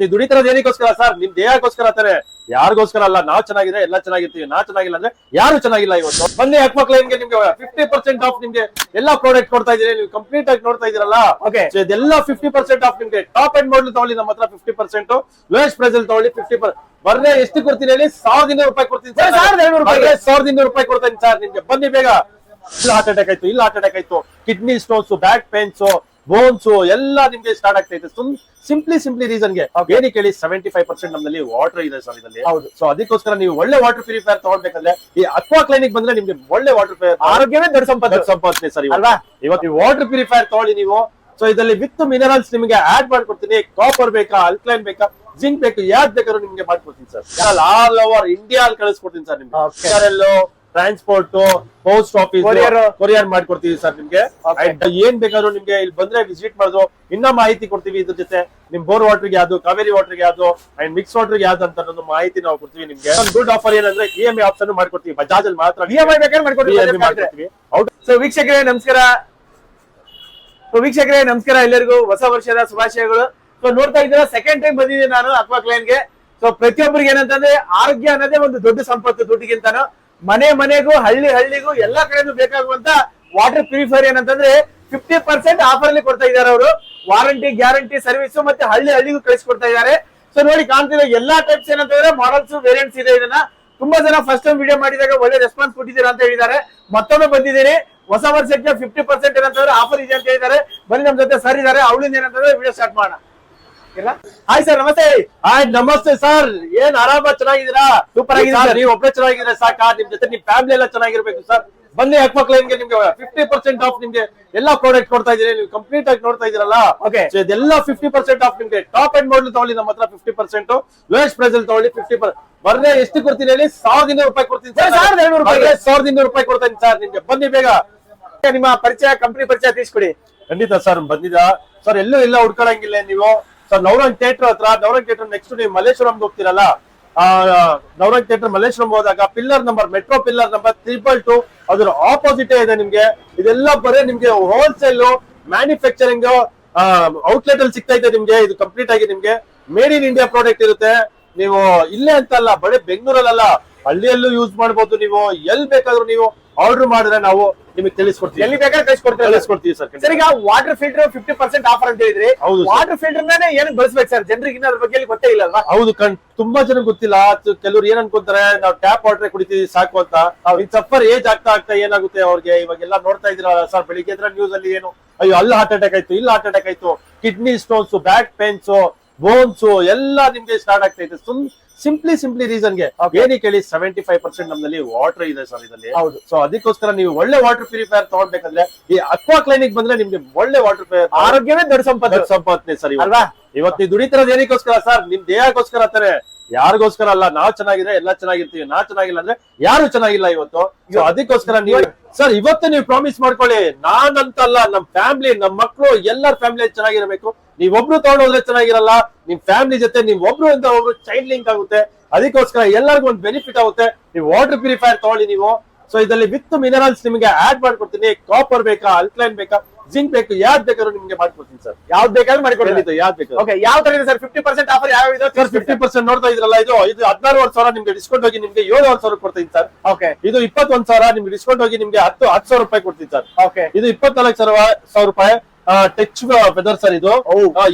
ನೀವು ದುಡಿತರದ ಏನಕ್ಕೋಸ್ಕರ ಸರ್? ನಿಮ್ ದೇಹಕ್ಕೋಸ್ಕರ ಅಂತಾರೆ ಯಾರಿಗೋಸ್ಕರ ಅಲ್ಲ ನಾವ್ ಚೆನ್ನಾಗಿದೆ ಎಲ್ಲ ಚೆನ್ನಾಗಿರ್ತೀವಿ. ನಾ ಚೆನ್ನಾಗಿಲ್ಲ ಅಂದ್ರೆ ಯಾರು ಚೆನ್ನಾಗಿಲ್ಲ ಇವತ್ತು? ಬನ್ನಿ ಹೆಣ್ಮಕ್ಳು ನಿಮ್ಗೆ ನಿಮ್ಗೆ ಫಿಫ್ಟಿ ಪರ್ಸೆಂಟ್ ಆಫ್ ನಿಮ್ಗೆ ಎಲ್ಲಾ ಪ್ರಾಡಕ್ಟ್ ಕೊಡ್ತಾ ಇದೀನಿ ನೀವು ಕಂಪ್ಲೀಟ್ ಆಗಿ ನೋಡ್ತಾ ಇದೀರಲ್ಲ ಇದೆಲ್ಲ ಫಿಫ್ಟಿ ಪರ್ಸೆಂಟ್ ಆಫ್ ನಿಮ್ಗೆ. ಟಾಪ್ ಅಂಡ್ ಮಾಡಲ್ ತಗೊಳ್ಳಿ ನಮ್ಮ ಹತ್ರ ಫಿಫ್ಟಿ ಪರ್ಸೆಂಟ್ ಲೋಯೆಸ್ಟ್ ಪ್ರೈಸ್ ಅಲ್ಲಿ ತಗೊಳ್ಳಿ ಫಿಫ್ಟಿ ಬರ್ರೆ ಎಷ್ಟು ಕೊಡ್ತೀನಿ ಹೇಳಿ? ಸಾವಿರದ ಇನ್ನೂರು ರೂಪಾಯಿ ಕೊಡ್ತೀನಿ ಸರ್? ಸಾವಿರದ ಇನ್ನೂರು ರೂಪಾಯಿ. ಕೊಡ್ತೀನಿ ಸರ್ ನಿಮ್ಗೆ. ಬನ್ನಿ ಬೇಗ. ಇಲ್ಲ ಹಾರ್ಟ್ ಅಟ್ಯಾಕ್ ಆಯ್ತು ಇಲ್ಲ ಹಾರ್ಟ್ ಅಟ್ಯಾಕ್ ಆಯ್ತು. Kidney stones back pains bones ಎಲ್ಲ ನಿಮ್ಗೆ ಸ್ಟಾರ್ಟ್ ಆಗ್ತೈತೆ ಸಿಂಪ್ಲಿ ಸಿಂಪ್ಲಿ ರೀಸನ್ಗೆ. ಏನಿ ಏನಕ್ಕೆ ಹೇಳಿ ಸೆವೆಂಟಿ ಫೈವ್ ಪರ್ಸೆಂಟ್ ನಮ್ಮಲ್ಲಿ ವಾಟರ್ ಇದೆ ಸರ್ ಇದರಲ್ಲಿ. ಹೌದು. ಸೊ ಅದಕ್ಕೋಸ್ಕರ ನೀವು ಒಳ್ಳೆ ವಾಟರ್ ಪ್ಯೂರಿಫೈರ್ ತಗೊಳ್ಬೇಕಂದ್ರೆ ಈ ಅಕ್ವಾ ಕ್ಲಿನಿಕ್ ಬಂದ್ರೆ ನಿಮ್ಗೆ ಒಳ್ಳೆ ವಾಟರ್ ಪ್ಯೂರಿಫೈರ್ ಆರೋಗ್ಯವೇ ದೊಡ್ಡ ಸಂಪತ್ತು. ಸಂಪಾದನೆ ಸರ್ ಅಲ್ವಾ? ಇವತ್ತು ನೀವು ವಾಟರ್ ಪ್ಯೂರಿಫೈರ್ ತಗೊಳ್ಳಿ ನೀವು. ಸೊ ಇದರಲ್ಲಿ ವಿತ್ ಮಿನರಲ್ಸ್ ನಿಮಗೆ ಆಡ್ ಮಾಡ್ಕೊಡ್ತೀನಿ. ಕಾಪರ್ ಬೇಕಾ ಅಲ್ಕ್ಲೈನ್ ಬೇಕಾ ಜಿಂಕ್ ಬೇಕು ಯಾವ್ದು ಬೇಕಾದ್ರೂ ನಿಮ್ಗೆ ಮಾಡ್ಕೊಡ್ತೀನಿ ಸರ್ ಆಲ್ ಓವರ್ ಇಂಡಿಯಾ ಅಲ್ಲಿ ಕಳಿಸ್ಕೊಡ್ತೀನಿ ಸರ್ ನಿಮ್ಗೆ. Transport post office. ಕೊರಿಯರ್ ಮಾಡ್ಕೊಡ್ತೀವಿ ಸರ್ ನಿಮ್ಗೆ. ಏನ್ ಬೇಕಾದ್ರೂ ನಿಮ್ಗೆ ಇಲ್ಲಿ ಬಂದ್ರೆ ವಿಸಿಟ್ ಮಾಡೋದು. ಇನ್ನ ಮಾಹಿತಿ ಕೊಡ್ತೀವಿ ಇದ್ರ ಜೊತೆ. ನಿಮ್ ಬೋರ್ ವಾಟರ್ಗೆ ಯಾವ್ದು ಕಾವೇರಿ ವಾಟರ್ಗೆ ಯಾವ್ದು ಅಂಡ್ ಮಿಕ್ಸ್ ವಾಟರ್ಗೆ ಯಾವ್ದು ಅಂತ ಒಂದು ಮಾಹಿತಿ ನಾವು ಕೊಡ್ತೀವಿ ನಿಮ್ಗೆ. ಒಂದು ಗುಡ್ ಆಫರ್ ಏನಂದ್ರೆ ಇ ಎಂ ಐ ಆಪ್ಷನ್ ಮಾಡ್ಕೊಡ್ತೀವಿ. ಬಜಾಜ್ ಅಲ್ಲಿ ಮಾತ್ರ ಇ ಎಂ ಐ ಬೇಕಾದ್ರೆ ಮಾಡ್ಕೊಡ್ತೀವಿ. ಸೊ ವೀಕ್ಷಕರೇ ನಮಸ್ಕಾರ. ಸೊ ವೀಕ್ಷಕರೇ ನಮಸ್ಕಾರ ಎಲ್ಲರಿಗೂ. ಹೊಸ ವರ್ಷದ ಶುಭಾಶಯಗಳು. ಸೊ ನೋಡ್ತಾ ಇದ್ದೀರಾ ಸೆಕೆಂಡ್ ಟೈಮ್ ಬಂದಿದ್ದೀನಿ ನಾನು ಅಕ್ವಾ ಕ್ಲೈನ್ಗೆ ಸೊ ಪ್ರತಿಯೊಬ್ಬರಿಗೆ ಏನಂತಂದ್ರೆ ಆರೋಗ್ಯ ಅನ್ನೋದೇ ಒಂದು ದೊಡ್ಡ ಸಂಪತ್ತು ದುಡ್ಡಿಗಿಂತಾನು. ಮನೆ ಮನೆಗೂ, ಹಳ್ಳಿ ಹಳ್ಳಿಗೂ ಎಲ್ಲಾ ಕಡೆನೂ ಬೇಕಾಗುವಂತ ವಾಟರ್ ಪ್ಯೂರಿಫೈರ್ ಏನಂತಂದ್ರೆ ಫಿಫ್ಟಿ ಪರ್ಸೆಂಟ್ ಆಫರ್ ಅಲ್ಲಿ ಕೊಡ್ತಾ ಇದ್ದಾರೆ ಅವರು. ವಾರಂಟಿ ಗ್ಯಾರಂಟಿ ಸರ್ವಿಸ್ ಮತ್ತೆ ಹಳ್ಳಿ ಹಳ್ಳಿಗೂ ಕಳಿಸ್ಕೊಡ್ತಾ ಇದ್ದಾರೆ. ಸೊ ನೋಡಿ ಕಾಣ್ತಿರೋ ಎಲ್ಲಾ ಟೈಪ್ಸ್ ಏನಂತಂದ್ರೆ ಮಾಡಲ್ಸ್ ವೇರಿಯಂಟ್ಸ್ ಇದೆ ಇದನ್ನ. ತುಂಬಾ ಜನ ಫಸ್ಟ್ ಟೈಮ್ ವಿಡಿಯೋ ಮಾಡಿದಾಗ ಒಳ್ಳೆ ರೆಸ್ಪಾನ್ಸ್ ಕೊಟ್ಟಿದ್ದೀರಾ ಅಂತ ಹೇಳಿದ್ದಾರೆ. ಮತ್ತೊಮ್ಮೆ ಬಂದಿದ್ದೀನಿ. ಹೊಸ ವರ್ಷಕ್ಕೆ ಫಿಫ್ಟಿ ಪರ್ಸೆಂಟ್ ಏನಂತಂದ್ರೆ ಆಫರ್ ಇದೆ ಅಂತ ಹೇಳಿದ್ದಾರೆ. ಬನ್ನಿ ನಮ್ ಜೊತೆ ಸರ್ ಇದಾರೆ ಅವಳಿಂದ ಏನಂತಂದ್ರೆ ವಿಡಿಯೋ ಸ್ಟಾರ್ಟ್ ಮಾಡೋಣ. ಹಾಯ್ ಸರ್ ನಮಸ್ತೆ. ಹಾಯ್ ನಮಸ್ತೆ ಸರ್ ಏನ್ ಆರಾಮ ಚೆನ್ನಾಗಿದ್ದೀರಾ? ಸೂಪರ್ ಆಗಿದ್ದೀರಾ ಸರ್ ನೀವು ಒಬ್ಬರೇ ಚೆನ್ನಾಗಿದ್ರೆ ಸಾಕಾ? ನಿಮ್ ಜೊತೆ ನಿಮ್ ಫ್ಯಾಮಿಲಿ ಎಲ್ಲ ಚೆನ್ನಾಗಿರ್ಬೇಕು ಸರ್ ಬನ್ನಿ ಹೆಣ್ಮಕ್ಳು ನಿಮ್ಗೆ ನಿಮ್ಗೆ ಫಿಫ್ಟಿ ಪರ್ಸೆಂಟ್ ಆಫ್ ನಿಮ್ಗೆ ಎಲ್ಲಾ ಪ್ರಾಡಕ್ಟ್ ಕೊಡ್ತಾ ಇದೀನಿ ನೀವು ಕಂಪ್ಲೀಟ್ ಆಗಿ ನೋಡ್ತಾ ಇದೀರಲ್ಲ ಓಕೆ ಸೊ ಇದೆಲ್ಲ ಫಿಫ್ಟಿ ಪರ್ಸೆಂಟ್ ಆಫ್ ನಿಮ್ಗೆ. ಟಾಪ್ ಎಂಡ್ ಮಾಡಲ್ ತಗೊಳ್ಳಿ ನಮ್ಮ ಹತ್ರ ಫಿಫ್ಟಿ ಪರ್ಸೆಂಟ್ ಲೋಯೆಸ್ಟ್ ಪ್ರೈಸ್ ಅಲ್ಲಿ ತಗೊಳ್ಳಿ ಫಿಫ್ಟಿ ಬರ್ರೆ ಎಷ್ಟು ಕೊಡ್ತೀನಿ ಹೇಳಿ? ಸಾವಿರದ ಇನ್ನೂರು ರೂಪಾಯಿ ಕೊಡ್ತೀನಿ ಸಾವಿರದ ಇನ್ನೂರು? ಬರ್ರೆ ಸಾವಿರದ ಇನ್ನೂರು ರೂಪಾಯಿ ಕೊಡ್ತೀನಿ ಸರ್ ನಿಮ್ಗೆ. ಬನ್ನಿ ಬೇಗ. ನಿಮ್ಮ ಪರಿಚಯ ಕಂಪನಿ ಪರಿಚಯ ತಿಳಿಸ್ಕೊಡಿ. ಖಂಡಿತ ಸರ್ ಬಂದಿದ್ದ. ಸರ್ ಎಲ್ಲೂ ಇಲ್ಲ ಹುಡ್ಕೊಳಂಗಿಲ್ಲ ನೀವು. ಸರ್ ನವರಂಗ್ ಥಿಯೇಟರ್ ಹತ್ರ ನವರಂಗ್ ಥಿಯೇಟರ್ ನೆಕ್ಸ್ಟ್ ನೀವು ಮಲ್ಲೇಶ್ವರಂಗೆ ಹೋಗ್ತಿರಲ್ಲ ನವರಂಗ್ ಥಿಯೇಟರ್ ಮಲ್ಲೇಶ್ವರಂ ಹೋದಾಗ pillar number metro pillar number triple two ಅದರ ಆಪೋಸಿಟ್ ಇದೆ ನಿಮ್ಗೆ. ಇದೆಲ್ಲ ಬರೀ ನಿಮ್ಗೆ ಹೋಲ್ಸೇಲ್ ಮ್ಯಾನುಫ್ಯಾಕ್ಚರಿಂಗ್ ಔಟ್ಲೆಟ್ ಅಲ್ಲಿ ಸಿಗ್ತಾ ಇದೆ ನಿಮ್ಗೆ. ಇದು ಕಂಪ್ಲೀಟ್ ಆಗಿ ನಿಮ್ಗೆ ಮೇಡ್ ಇನ್ ಇಂಡಿಯಾ ಪ್ರಾಡಕ್ಟ್ ಇರುತ್ತೆ. ನೀವು ಇಲ್ಲೇ ಅಂತ ಅಲ್ಲ ಬರೀ ಬೆಂಗಳೂರಲ್ಲ ಹಳ್ಳಿಯಲ್ಲೂ ಯೂಸ್ ಮಾಡ್ಬೋದು ನೀವು ಎಲ್ಲಿ ಬೇಕಾದ್ರೂ ನೀವು ಆರ್ಡರ್ ಮಾಡಿದ್ರೆ ನಾವು ನಿಮಗೆ ತಿಳಿಸ್ಕೊಡ್ತೀವಿ. ಎಲ್ಲಿ ಬೇಕಾದ್ರೆ ಕಳಿಸ್ಕೊಡ್ತೀವಿ ತಿಳಿಸ್ಕೊಡ್ತೀವಿ ಸರ್ ಸರ್ ಈಗ water filter fifty percent offer ಅಂತ ಹೇಳಿದ್ರಿ. ಹೌದು. ವಾಟರ್ ಫಿಲ್ಟರ್ ನಾನೇ ಏನಕ್ಕೆ ಬಳಸ್ಬೇಕು ಸರ್ ಜನರಿಗೆ ಇನ್ನ ಅದ್ರ ಬಗ್ಗೆ ಗೊತ್ತೇ ಇಲ್ಲ ಅಲ್ವಾ? ಹೌದು ಕಣ್ ತುಂಬಾ ಜನ ಗೊತ್ತಿಲ್ಲ. ಕೆಲವ್ರು ಏನ್ ಅನ್ಕೊಂತಾರೆ ನಾವು ಟ್ಯಾಪ್ ವಾಟರ್ ಕುಡಿತೀವಿ ಸಾಕು ಅಂತ. ಸಫರ್ ಏಜ್ ಆಗ್ತಾ ಆಗ್ತಾ ಏನಾಗುತ್ತೆ ಅವ್ರಿಗೆ? ಇವಾಗೆಲ್ಲ ನೋಡ್ತಾ ಇದ್ರ ಸರ್ ಬೆಳಿಗ್ಗೆ ನ್ಯೂಸ್ ಅಲ್ಲಿ ಏನು? ಅಯ್ಯೋ ಅಲ್ಲಿ ಹಾರ್ಟ್ ಅಟ್ಯಾಕ್ ಆಯ್ತು ಇಲ್ಲಿ ಹಾರ್ಟ್ ಅಟ್ಯಾಕ್ ಆಯ್ತು. Kidney stones back pains bones ಎಲ್ಲ ನಿಮ್ಗೆ ಸ್ಟಾರ್ಟ್ ಆಗ್ತೈತೆ ಸುಮ್ ಸಿಂಪ್ಲಿ ಸಿಂಪ್ಲಿ ರೀಸನ್ಗೆ. ಏನಕ್ಕೆ ಹೇಳಿ ಸೆವೆಂಟಿ ಫೈವ್ ಪರ್ಸೆಂಟ್ ನಮ್ಮಲ್ಲಿ ವಾಟರ್ ಇದೆ ಸರ್ ಇದರಲ್ಲಿ. ಹೌದು. ಸೊ ಅದಕ್ಕೋಸ್ಕರ ನೀವು ಒಳ್ಳೆ ವಾಟರ್ ಪ್ಯೂರಿಫೈರ್ ತಗೊಳ್ಬೇಕಂದ್ರೆ ಈ ಅಕ್ವಾ ಕ್ಲಿನಿಕ್ ಬಂದ್ರೆ ನಿಮ್ಗೆ ಒಳ್ಳೆ ವಾಟರ್ ಪ್ಯೂರ್ ಆರೋಗ್ಯವೇ ದೊಡ್ಡ ಸಂಪತ್ತು. ಸಂಪತ್ತೆ ಸರ್ ಇವತ್ತು. ಅಲ್ವಾ? ಇವತ್ತು ನೀವು ದುಡಿತಿರೋದು ಏನಕ್ಕೋಸ್ಕರ ಸರ್ ನಿಮ್ ದೇಹಕ್ಕೋಸ್ಕರ ಅಂತಾನೆ. ಯಾರಿಗೋಸ್ಕರ ಅಲ್ಲ ನಾವ್ ಚೆನ್ನಾಗಿದ್ರೆ ಎಲ್ಲ ಚೆನ್ನಾಗಿರ್ತೀವಿ ನಾವ್ ಚೆನ್ನಾಗಿಲ್ಲ ಅಂದ್ರೆ ಯಾರು ಚೆನ್ನಾಗಿಲ್ಲ ಇವತ್ತು? ಅದಕ್ಕೋಸ್ಕರ ನೀವು ಸರ್ ಇವತ್ತು ನೀವು ಪ್ರಾಮಿಸ್ ಮಾಡ್ಕೊಳ್ಳಿ. ನಾನಂತಲ್ಲ ನಮ್ ಫ್ಯಾಮಿಲಿ ನಮ್ ಮಕ್ಕಳು ಎಲ್ಲರ ಫ್ಯಾಮಿಲಿ ಚೆನ್ನಾಗಿರ್ಬೇಕು. ನೀವೊಬ್ರು ಒಬ್ರು ತಗೊಂಡೋದ್ರೆ ಚೆನ್ನಾಗಿರಲ್ಲ ನಿಮ್ ಫ್ಯಾಮಿಲಿ ಜೊತೆ ನೀವ್ ಒಬ್ರು ಅಂತ ಒಬ್ರು ಚೈಲ್ಡ್ ಲಿಂಕ್ ಆಗುತ್ತೆ. ಅದಕ್ಕೋಸ್ಕರ ಎಲ್ಲರಿಗೂ ಒಂದು ಬೆನಿಫಿಟ್ ಆಗುತ್ತೆ. ನೀವು ವಾಟರ್ ಪ್ಯೂರಿಫೈರ್ ತಗೊಳ್ಳಿ ನೀವು. ಸೊ ಇದರಲ್ಲಿ ವಿತ್ ಮಿನರಲ್ಸ್ ನಿಮಗೆ ಆಡ್ ಮಾಡ್ಕೊಡ್ತೀನಿ. ಕಾಪರ್ ಬೇಕಾ ಅಲ್ಕ್ಲೈನ್ ಬೇಕಾ? ಜಿಂಕ್ ಬೇಕು ಯಾವ್ದು ಬೇಕಾದ್ರೂ ನಿಮ್ಗೆ ಮಾಡ್ಕೊಡ್ತೀನಿ ಸರ್. ಯಾವ್ದು ಬೇಕಾದ್ರೂ ಮಾಡಿಕೊಡಿ ಖಂಡಿತ ಯಾವ್ದು ಬೇಕಾದ್ರೂ. ಓಕೆ ಯಾವ ತರ ಇದೆ ಸರ್? ಫಿಫ್ಟಿ ಪರ್ಸೆಂಟ್ ಆಫರ್ ಯಾವ ಇದೆ? ಸರ್ ಫಿಫ್ಟಿ ಪರ್ಸೆಂಟ್ ನೋಡ್ತಾ ಇದ್ರಲ್ಲ ಇದು ಇದು ಹದಿನಾರುವರೆ ಸಾವಿರ ನಿಮ್ಗೆ ಡಿಸ್ಕೌಂಟ್ ಹೋಗಿ ನಿಮ್ಗೆ ಏಳುವರೆ ಸಾವಿರ ಕೊಡ್ತೀನಿ ಸರ್. ಓಕೆ ಇದು ಇಪ್ಪತ್ತೊಂದ್ ಸಾವಿರ ನಿಮ್ಗೆ ಡಿಸ್ಕೌಂಟ್ ಹೋಗಿ ನಿಮ್ಗೆ ಹತ್ತು ಹತ್ತು ಸಾವಿರ ರೂಪಾಯಿ ಕೊಡ್ತೀನಿ ಸರ್. ಓಕೆ ಇದು ಇಪ್ಪತ್ನಾಲ್ಕು ಸಾವಿರ ಸಾವಿರ ರೂಪಾಯಿ. ಟಚ್ ವೆದರ್ ಸರ್ ಇದು.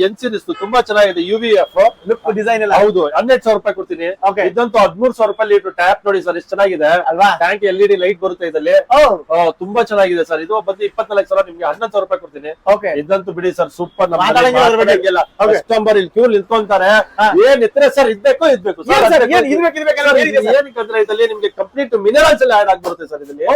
ಎನ್ ಸಿರೀಸ್ ತುಂಬಾ ಚೆನ್ನಾಗಿದೆ U V F look design ಎಲ್ಲ. ಹೌದು ಹನ್ನೆರಡು ಸಾವಿರ ರೂಪಾಯಿ ಕೊಡ್ತೀನಿ. ಇದಂತೂ ಹದಿಮೂರು ಸಾವಿರ ರೂಪಾಯಿ ಲೀಟರ್ ಟ್ಯಾಪ್ ನೋಡಿ ಸರ್ ಎಷ್ಟು ಚೆನ್ನಾಗಿದೆ. ಅಲ್ವಾ? Tank L E D light ಬರುತ್ತೆ ಇದರಲ್ಲಿ. ತುಂಬಾ ಚೆನ್ನಾಗಿದೆ ಸರ್. ಇದು ಬಂದು ಇಪ್ಪತ್ನಾಲ್ಕು ಸಾವಿರ ನಿಮ್ಗೆ ಹನ್ನೊಂದು ಸಾವಿರ ರೂಪಾಯಿ ಕೊಡ್ತೀನಿ. ಓಕೆ ಇದಂತೂ ಬಿಡಿ ಸರ್ ಸೂಪರ್. ಕಸ್ಟಮರ್ ಇಲ್ಲಿ ಕ್ಯೂ ನಿಂತ್ಕೊಂತಾರೆ. ಏನ್ ಇದ್ರೆ ಸರ್ ಇದ್ಬೇಕು ಇದ್ಬೇಕು ಏನಕ್ಕಂದ್ರೆ ಇದ್ರಲ್ಲಿ ನಿಮ್ಗೆ ಕಂಪ್ಲೀಟ್ ಮಿನರಲ್ಸ್ ಎಲ್ಲ ಆಡ್ ಆಗ್ಬರುತ್ತೆ ಸರ್ ಇದರಲ್ಲಿ.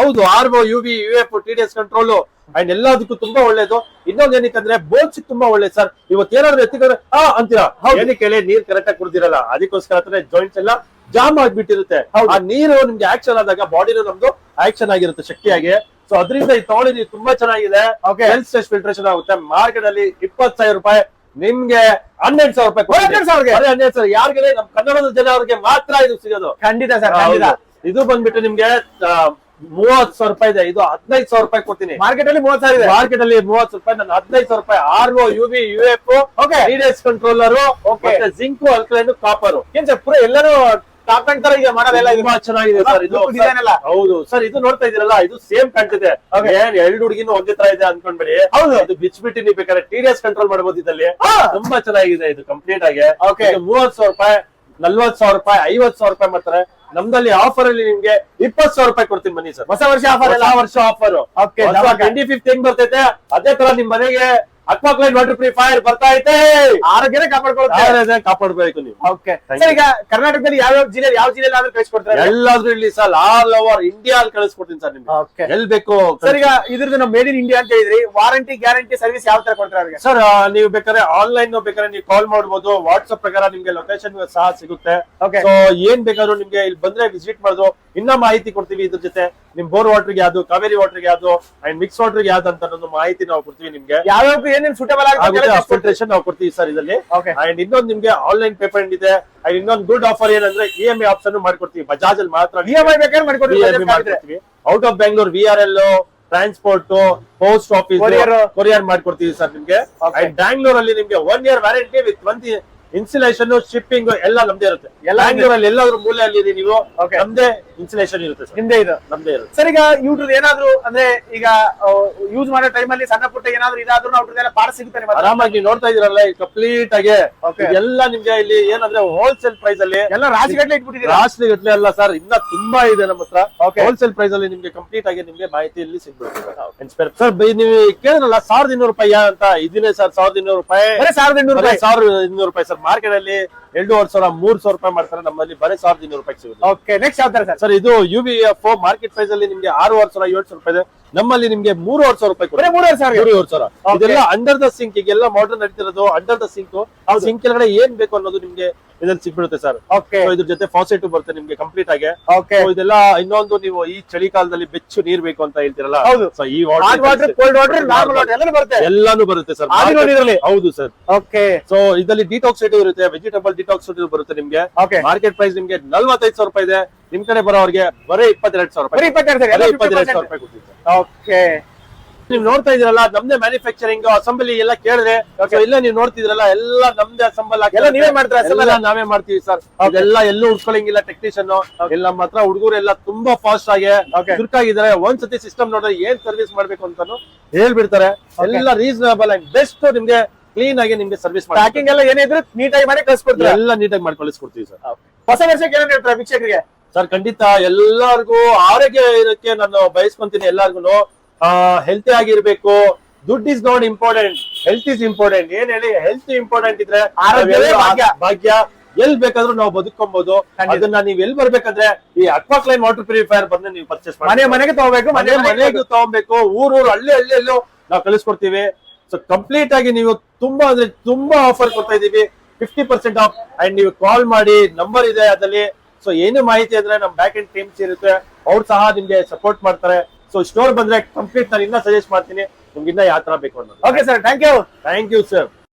ಹೌದು R U B U F T D S control and ಎಲ್ಲದಕ್ಕೂ ತುಂಬಾ ಒಳ್ಳೇದು. ಇನ್ನೊಂದ್ ಏನಕ್ಕಂದ್ರೆ ಬೋನ್ಸ್ ತುಂಬಾ ಒಳ್ಳೇದು ಸರ್. ಇವತ್ತು ಏನಾದ್ರು ಎತ್ತಿದ್ರೆ ಆ ಅಂತೀರಾ? ಏನಕ್ಕೆ ಹೇಳಿ ನೀರ್ ಕರೆಕ್ಟ್ ಆಗಿ ಕುಡ್ದಿರಲ್ಲ. ಅದಕ್ಕೋಸ್ಕರ ಜಾಯಿಂಟ್ಸ್ ಎಲ್ಲ ಜಾಮ್ ಆಗ್ಬಿಟ್ಟಿರುತ್ತೆ. ಆ ನೀರು ನಿಮ್ಗೆ ಆಕ್ಷನ್ ಆದಾಗ ಬಾಡಿನೂ ನಮ್ದು ಆಕ್ಷನ್ ಆಗಿರುತ್ತೆ ಶಕ್ತಿಯಾಗಿ. ಸೊ ಅದರಿಂದ ಈ ತಗೊಳ್ಳಿ ನೀವು ತುಂಬಾ ಚೆನ್ನಾಗಿದೆ. ಹೆಲ್ತ್ ಸ್ಟೇಜ್ ಫಿಲ್ಟ್ರೇಷನ್ ಆಗುತ್ತೆ. ಮಾರ್ಕೆಟ್ ಅಲ್ಲಿ ಇಪ್ಪತ್ ಸಾವಿರ ರೂಪಾಯಿ ನಿಮ್ಗೆ ಹನ್ನೆರಡು ಸಾವಿರ ರೂಪಾಯಿ. ಹನ್ನೆರಡು ಸಾವಿರ. ಯಾರಿಗೆ ನಮ್ ಕನ್ನಡದ ಜನ ಅವ್ರಿಗೆ ಮಾತ್ರ ಇದು ಸಿಗೋದು. ಖಂಡಿತ ಸರ್ ಖಂಡಿತ. ಇದು ಬಂದ್ಬಿಟ್ಟು ನಿಮ್ಗೆ ಮೂವತ್ ಸಾವಿರ ರೂಪಾಯಿ ಇದೆ. ಇದು ಹದಿನೈದು ಸಾವಿರ ರೂಪಾಯಿ ಕೊಡ್ತೀನಿ. ಮಾರ್ಕೆಟ್ ಅಲ್ಲಿ ಮೂವತ್ ಸಾವಿರ ಇದೆ. ಮಾರ್ಕೆಟ್ ಅಲ್ಲಿ ಮೂವತ್ ರೂಪಾಯಿ ನಾನು ಹದಿನೈದು ಸಾವಿರ ರೂಪಾಯಿ. R O U V U F okay controller. ಮತ್ತೆ ಜಿಂಕು ಅಲ್ಕಲೈನ್ ಕಾಪರ್ ಏನ್ ಸರ್ ಪೂರ ಎಲ್ಲರೂ ಟಾಪ್ ಅಂಡ್ ತರ ಈಗ ಮಾಡೋದೆಲ್ಲ ತುಂಬಾ ಚೆನ್ನಾಗಿದೆ ಸರ್ ಇದು ಡಿಸೈನ್ ಎಲ್ಲ. ಹೌದು. ಸರ್ ಇದು ನೋಡ್ತಾ ಇದೀರಲ್ಲ ಇದು ಸೇಮ್ ಕಾಣ್ತಿದೆ. ಏನ್ ಎರಡು ಹುಡುಗಿನೂ ಒಂದೇ ತರ ಇದೆ ಅನ್ಕೊಂಡ್ಬಿಡಿ. ಹೌದು. ಅದು ಬಿಚ್ಬಿಟ್ಟು ನೀವು ಬೇಕಾದ್ರೆ ಟಿ ಡಿ ಎಸ್ ಕಂಟ್ರೋಲ್ ಮಾಡಬಹುದು ಇದಲ್ಲಿ. ತುಂಬಾ ಚೆನ್ನಾಗಿದೆ ಇದು ಕಂಪ್ಲೀಟ್ ಆಗಿ. ಮೂವತ್ ಸಾವಿರ ರೂಪಾಯಿ ನಲ್ವತ್ ಸಾವಿರ ರೂಪಾಯಿ ಐವತ್ ಸಾವಿರ ರೂಪಾಯಿ ಮಾಡ್ತಾರೆ. ನಮ್ದಲ್ಲಿ ಆಫರ್ ಅಲ್ಲಿ ನಿಮ್ಗೆ ಇಪ್ಪತ್ತು ಸಾವಿರ ರೂಪಾಯಿ ಕೊಡ್ತೀನಿ ಬನ್ನಿ ಸರ್. ಹೊಸ ವರ್ಷ ಆಫರ್ ಎಲ್ಲ ವರ್ಷ ಆಫರ್ ಓಕೆ. ಟ್ವೆಂಟಿ ಫಿಫ್ತ್ ಹೆಂಗ್ ಬರ್ತೈತೆ? ಅದೇ ತರ ನಿಮ್ ಮನೆಗೆ ಅಕ್ವಾಕ್ಲೈನ್ ವಾಟರ್ ಪ್ಯೂರಿಫೈರ್ ಬರ್ತಾ ಐತೆ. ಆರೋಗ್ಯನೇ ಕಾಪಾಡ್ಕೊಳ್ಳುತ್ತೆ. ಕಾಪಾಡಬೇಕು ಕಾಪಾಡ್ಬೇಕು ನೀವು. ಓಕೆ ಸರ್ ಈಗ ಕರ್ನಾಟಕದಲ್ಲಿ ಯಾವ ಜಿಲ್ಲೆ ಯಾವ ಜಿಲ್ಲೆ ಆದ್ರೂ ಕಳಿಸ್ಕೊಡ್ತಾರೆ? ಎಲ್ಲಾದ್ರೂ ಇಲ್ಲಿ ಸರ್ ಆಲ್ ಓವರ್ ಇಂಡಿಯಾ ಅಲ್ಲಿ ಕಳಿಸ್ಕೊಡ್ತೀನಿ ಸರ್ ನಿಮ್ಗೆ. ಓಕೆ ಎಲ್ ಬೇಕು ಸರ್ ಈಗ ಇದ್ರದ್ದು ನಾವು ಮೇಡ್ ಇನ್ ಇಂಡಿಯಾ ಅಂತ ಹೇಳಿದ್ರಿ ವಾರಂಟಿ ಗ್ಯಾರಂಟಿ ಸರ್ವಿಸ್ ಯಾವ ತರ ಕೊಡ್ತಾರೆ ಅವ್ರಿಗೆ? ಸರ್ ನೀವು ಬೇಕಾದ್ರೆ ಆನ್ಲೈನ್ ಬೇಕಾದ್ರೆ ನೀವು ಕಾಲ್ ಮಾಡಬಹುದು ವಾಟ್ಸ್ಆಪ್ ಪ್ರಕಾರ ನಿಮ್ಗೆ ಲೊಕೇಶನ್ ಸಹ ಸಿಗುತ್ತೆ. ಸೊ ಏನ್ ಬೇಕಾದ್ರೂ ನಿಮ್ಗೆ ಇಲ್ಲಿ ಬಂದ್ರೆ ವಿಸಿಟ್ ಮಾಡೋದು ಇನ್ನ ಮಾಹಿತಿ ಕೊಡ್ತೀವಿ ಇದ್ರ ಜೊತೆ. ನಿಮ್ ಬೋರ್ ವಾಟರ್ಗೆ ಯಾವ್ದು ಕಾವೇರಿ ವಾಟರ್ಗೆ ಯಾವ್ದು ಅಂಡ್ ಮಿಕ್ಸ್ ವಾಟರ್ಗೆ ಯಾವ್ದು ಅಂತ ಅನ್ನೋದು ಮಾಹಿತಿ ನಾವು ಕೊಡ್ತೀವಿ ನಿಮ್ಗೆ. ಯಾವ್ಯಾವ ಏನೇನು ಸೂಟಬಲ್ ಆಗುತ್ತೆ ಫಿಲ್ಟ್ರೇಷನ್ ನಾವು ಕೊಡ್ತೀವಿ ಸರ್ ಇದರಲ್ಲಿ. ಅಂಡ್ ಇನ್ನೊಂದು ನಿಮ್ಗೆ ಆನ್ಲೈನ್ ಪೇಮೆಂಟ್ ಇದೆ ಅಂಡ್ ಇನ್ನೊಂದು ಗುಡ್ ಆಫರ್ ಏನಂದ್ರೆ ಇ ಎಂ ಐ ಆಪ್ಷನ್ ಮಾಡ್ಕೊಡ್ತೀವಿ. ಬಜಾಜ್ ಅಲ್ಲಿ ಮಾತ್ರ ಇ ಎಂ ಐ ಬೇಕಾದ್ರೆ ಮಾಡ್ಕೊಡ್ತೀವಿ. Out of Bengaluru V R L transport post office. Courier ಮಾಡ್ಕೊಡ್ತೀವಿ ಸರ್ ನಿಮ್ಗೆ. ಅಂಡ್ ಬ್ಯಾಂಗ್ಳೂರ್ ಅಲ್ಲಿ ನಿಮ್ಗೆ one year warranty with one insulation shipping ಎಲ್ಲ ನಮ್ದೇ ಇರುತ್ತೆ. ಎಲ್ಲ ಬ್ಯಾಂಗ್ಳೂರ್ ಅಲ್ಲಿ ಎಲ್ಲಾದ್ರೂ ಮೂಲೆಯಲ್ಲಿ ಇದೆ ನೀವು. ನಮ್ದೇ ಇನ್ಸುಲೇಷನ್ ಇರುತ್ತೆ ಸರ್. ನಿಮ್ದೇ ಇದು. ನಮ್ದೇ ಇರುತ್ತೆ. ಸರ್ ಈಗ ಇವ್ರದ್ದು ಏನಾದ್ರು ಅಂದ್ರೆ ಈಗ ಯೂಸ್ ಮಾಡೋ ಟೈಮಲ್ಲಿ ಸಣ್ಣ ಪುಟ್ಟ ಏನಾದ್ರು ಇದಾದ್ರೂ ಅವ್ರದ್ದೆಲ್ಲ ಪಾರ್ಟ್ ಸಿಗುತ್ತೆ ನಿಮ್ಮ ಹತ್ರ? ಆರಾಮಾಗಿ ನೀವು ನೋಡ್ತಾ ಇದೀರಲ್ಲ ಕಂಪ್ಲೀಟ್ ಆಗಿ. Okay. ಎಲ್ಲ ನಿಮ್ಗೆ ಇಲ್ಲಿ ಏನಂದ್ರೆ ಹೋಲ್ಸೇಲ್ ಪ್ರೈಸ್ ಅಲ್ಲಿ ಎಲ್ಲ ರಾಶಿಗಟ್ಲೆ ಇಟ್ಬಿಟ್ಟಿದ್ದೀರಾ? ರಾಷ್ಟ್ರೀಯ ಗಟ್ಲೆ ಅಲ್ಲ ಸರ್ ಇನ್ನ ತುಂಬಾ ಇದೆ ನಮ್ಮ ಹತ್ರ. Okay. ಹೋಲ್ಸೇಲ್ ಪ್ರೈಸ್ ಅಲ್ಲಿ ನಿಮ್ಗೆ ಕಂಪ್ಲೀಟ್ ಆಗಿ ನಿಮ್ಗೆ ಮಾಹಿತಿ ಇಲ್ಲಿ ಸಿಗ್ಬಿಡುತ್ತೆ ಸರ್ ನೀವು ಕೇಳಿದ್ರಲ್ಲ ಸಾವಿರದ ಇನ್ನೂರು ರೂಪಾಯಿ ಅಂತ? ಇದೀನಿ ಸರ್ ಸಾವಿರದ ಇನ್ನೂರು ರೂಪಾಯಿ. ಬರೀ ಸಾವಿರದ ಇನ್ನೂರು ರೂಪಾಯಿ. ಸಾವಿರದ ಇನ್ನೂರು ರೂಪಾಯಿ ಸರ್ ಮಾರ್ಕೆಟ್ ಎರಡೂವರೆ ಸಾವಿರ ಮೂರ್ ಸಾವಿರ ರೂಪಾಯಿ ಮಾಡ್ತಾರೆ. ನಮ್ಮಲ್ಲಿ ಬರೀ ಸಾವಿರದ ಇನ್ನೂರು ರೂಪಾಯಿ ಸಿಗುತ್ತೆ. ಓಕೆ ನೆಕ್ಸ್ಟ್ ಯಾವ ತರ ಸರ್? ಸರ್ ಇದು U V F market price ಅಲ್ಲಿ ನಿಮ್ಗೆ ಆರೂವರೆ ಸಾವಿರ ಏಳು ಸಾವಿರ ರೂಪಾಯಿ ಇದೆ. ನಮ್ಮಲ್ಲಿ ನಿಮ್ಗೆ ಮೂರುವರೆ ಸಾವಿರ ರೂಪಾಯಿ ಕೊಡ್ತಾರೆ. ಮೂರುವರೆ ಸಾವಿರ ಮೂರುವರೆ ಸಾವಿರ. ಇದೆಲ್ಲ ಅಂಡರ್ ದ ಸಿಂಕ್ ಈಗೆಲ್ಲ ಮಾಡರ್ನ್ ನಡೀತಿರೋದು ಅಂಡರ್ ದ ಸಿಂಕ್ ಆ ಸಿಂಕ್ ಕೆಳಗಡೆ ಏನ್ ಬೇಕು ಅನ್ನೋದು ನಿಮ್ಗೆ ಇದ್ರಲ್ಲಿ ಸಿಗ್ಬಿಡುತ್ತೆ ಸರ್. ಓಕೆ ಇದ್ರ ಜೊತೆ ಫಾಸೆಟ್ ಬರುತ್ತೆ ನಿಮ್ಗೆ ಕಂಪ್ಲೀಟ್ ಆಗಿ. ಓಕೆ ಇದೆಲ್ಲ ಇನ್ನೊಂದು ನೀವು ಈ ಚಳಿಗಾಲದಲ್ಲಿ ಬೆಚ್ಚು ನೀರ್ ಬೇಕು ಅಂತ ಹೇಳ್ತಿರಲ್ಲ? ಹೌದು. ಈ water cold water normal water ಎಲ್ಲಾನು ಬರುತ್ತೆ. ಎಲ್ಲಾನು ಬರುತ್ತೆ ಸರ್? ಹೌದು ಸರ್. ಓಕೆ ಸೊ ಇದರಲ್ಲಿ ಡಿಟಾಕ್ಸಿಟಿವ್ ಇರುತ್ತೆ ವೆಜಿಟೇಬಲ್ ಡಿಟಾಕ್ಸಿಟಿವ್ ಬರುತ್ತೆ ನಿಮ್ಗೆ. ಮಾರ್ಕೆಟ್ ಪ್ರೈಸ್ ನಿಮ್ಗೆ ನಲ್ವತ್ತೈದು ಸಾವಿರ ರೂಪಾಯಿ ಇದೆ. ನಿಮ್ ಕಡೆ ಬರೋರಿಗೆ ಬರೀ ಇಪ್ಪತ್ತೆರಡು ಸಾವಿರ ರೂಪಾಯಿ ಇಪ್ಪತ್ತೆರಡು ಸಾವಿರ ರೂಪಾಯಿ ಓಕೆ ನೀವು ನೋಡ್ತಾ ಇದ್ರಲ್ಲ ನಮ್ದೇ ಮ್ಯಾನುಫ್ಯಾಕ್ಚರಿಂಗ್ ಅಸೆಂಬ್ಲಿ ಎಲ್ಲ ಕೇಳಿದ್ರೆ ಇಲ್ಲ ನೀವು ನೋಡ್ತಿದ್ರಲ್ಲ ಎಲ್ಲ ನಮ್ದೇ ಅಸೆಂಬಲ್ ಎಲ್ಲ ನೀವೇ ಮಾಡ್ತೀರಾ? ನಾವೇ ಮಾಡ್ತೀವಿ ಸರ್ ಅದೆಲ್ಲ ಎಲ್ಲೂ ಉಡ್ಕೊಳಂಗಿಲ್ಲ ಟೆಕ್ನಿಷಿಯನ್ ಎಲ್ಲ ಮಾತ್ರ ಹುಡುಗರು ಎಲ್ಲ ತುಂಬಾ ಫಾಸ್ಟ್ ಆಗಿ. ಚುರುಕಾಗಿದ್ದಾರೆ ಒಂದ್ಸತಿ ಸಿಸ್ಟಮ್ ನೋಡಿದ್ರೆ ಏನ್ ಸರ್ವಿಸ್ ಮಾಡ್ಬೇಕು ಅಂತಾನು ಹೇಳ್ಬಿಡ್ತಾರೆ. ಎಲ್ಲ ರೀಸನಬಲ್ ಆಗಿ ಬೆಸ್ಟ್ ನಿಮ್ಗೆ ಕ್ಲೀನ್ ಆಗಿ ನಿಮ್ಗೆ ಸರ್ವಿಸ್ ಪ್ಯಾಕಿಂಗ್ ಎಲ್ಲ ಏನಿದ್ರೆ ನೀಟ್ ನೀಟಾಗಿ ಮಾಡಿ ಕಳಿಸ್ಕೊಡ್ತೀವಿ ಎಲ್ಲ ನೀಟಾಗಿ ಮಾಡಿ ಕಳಿಸ್ಕೊಡ್ತೀವಿ ಸರ್ ಹೊಸ ವರ್ಷಕ್ಕೆ ಏನೇನು ಹೇಳ್ತಾರೆ ವೀಕ್ಷಕರಿಗೆ? ಸರ್ ಖಂಡಿತ ಎಲ್ಲರಿಗೂ ಆರೋಗ್ಯ ಇರಕ್ಕೆ ನಾನು ಬಯಸ್ಕೊಂತೀನಿ ಎಲ್ಲಾರ್ಗು ಹೆಲ್ತಿ ಆಗಿರ್ಬೇಕು. ದುಡ್ is not important health is important ಏನ್ ಹೇಳಿ? ಹೆಲ್ತ್ ಇಂಪಾರ್ಟೆಂಟ್ ಇದ್ರೆ ಭಾಗ್ಯ. ಭಾಗ್ಯ. ಎಲ್ ಬೇಕಾದ್ರೂ ನಾವು ಬದುಕೊಬಹುದು. ಅದನ್ನ ನೀವ್ ಎಲ್ ಬರ್ಬೇಕಂದ್ರೆ ಈ ಅಕ್ವಾಕ್ಲೈನ್ ವಾಟರ್ ಪ್ಯೂರಿಫೈರ್ ಬಂದ್ರೆ ನೀವು ಪರ್ಚೇಸ್ ಮನೆ ಮನೆಗೆ ತಗೋಬೇಕು ಮನೆ ಮನೆ ಮನೆಗೆ ತಗೋಬೇಕು ತಗೊಬೇಕು. ಊರೂರು ಹಳ್ಳಿ ಹಳ್ಳಿಯಲ್ಲೂ ನಾವು ಕಳಿಸ್ಕೊಡ್ತೀವಿ. ಸೊ ಕಂಪ್ಲೀಟ್ ಆಗಿ ನೀವು ತುಂಬಾ ಅಂದ್ರೆ ತುಂಬಾ ಆಫರ್ ಕೊಡ್ತಾ ಇದೀವಿ. ಫಿಫ್ಟಿ ಪರ್ಸೆಂಟ್ ಆಫ್ ಅಂಡ್ ನೀವು ಕಾಲ್ ಮಾಡಿ ನಂಬರ್ ಇದೆ ಅದರಲ್ಲಿ. ಸೊ ಏನು ಮಾಹಿತಿ ಅಂದ್ರೆ ನಮ್ಮ ಬ್ಯಾಕ್ ಎಂಡ್ ಟೀಮ್ಸ್ ಇರುತ್ತೆ. ಅವ್ರು ಸಹ ನಿಮ್ಗೆ ಸಪೋರ್ಟ್ ಮಾಡ್ತಾರೆ. ಸೊ ಸ್ಟೋರ್ ಬಂದ್ರೆ ಕಂಪ್ಲೀಟ್ ನಾನು ಇನ್ನ ಸಜೆಸ್ಟ್ ಮಾಡ್ತೀನಿ. ನಿಮ್ಗೆ ಇನ್ನ ಯಾವ ತರ ಬೇಕು ಅನ್ನೋದು. Okay sir thank you thank you sir